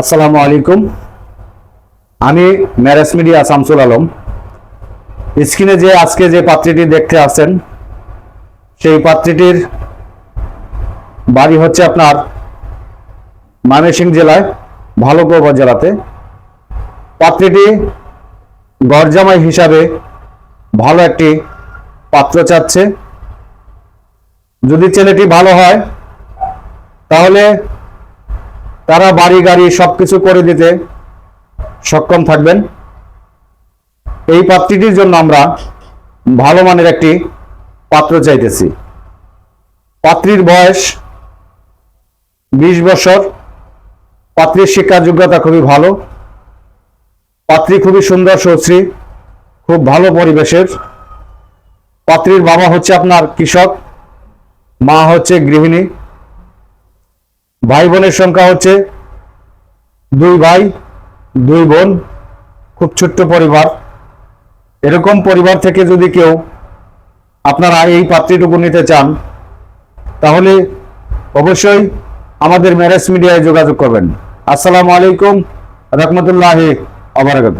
আসসালামু আলাইকুম। আমি ম্যারেজ মিডিয়া শামসুল আলম। স্ক্রিনে যে আজকে যে পাত্রীটি দেখতে আছেন সেই পাত্রীটির বাড়ি হচ্ছে আপনার ময়মনসিংহ জেলায় ভালুকা উপজেলাতে। পাত্রীটি গরজামাই হিসাবে ভালো একটি পাত্র চাচ্ছে। যদি ছেলেটি ভালো হয়, তাহলে তারা বাড়ি, গাড়ি সবকিছু করে দিতে সক্ষম থাকবেন। এই পাত্রটির জন্য আমরা ভালো মানের একটি পাত্র চাইতেছি। পাত্রীর বয়স বিশ বছর। পাত্রীর শিক্ষার যোগ্যতা খুবই ভালো। পাত্রী খুবই সুন্দর, সুশ্রী, খুব ভালো পরিবেশের। পাত্রীর বাবা হচ্ছে আপনার কৃষক, মা হচ্ছে গৃহিণী। ভাই বোনের সংখ্যা হচ্ছে দুই ভাই, দুই বোন, খুব ছোট্ট পরিবার। এরকম পরিবার থেকে যদি কেউ আপনারা এই পাত্রীটুকু নিতে চান, তাহলে অবশ্যই আমাদের ম্যারেজ মিডিয়ায় যোগাযোগ করবেন। আসসালামু আলাইকুম, রহমতুল্লাহ আবরাকাত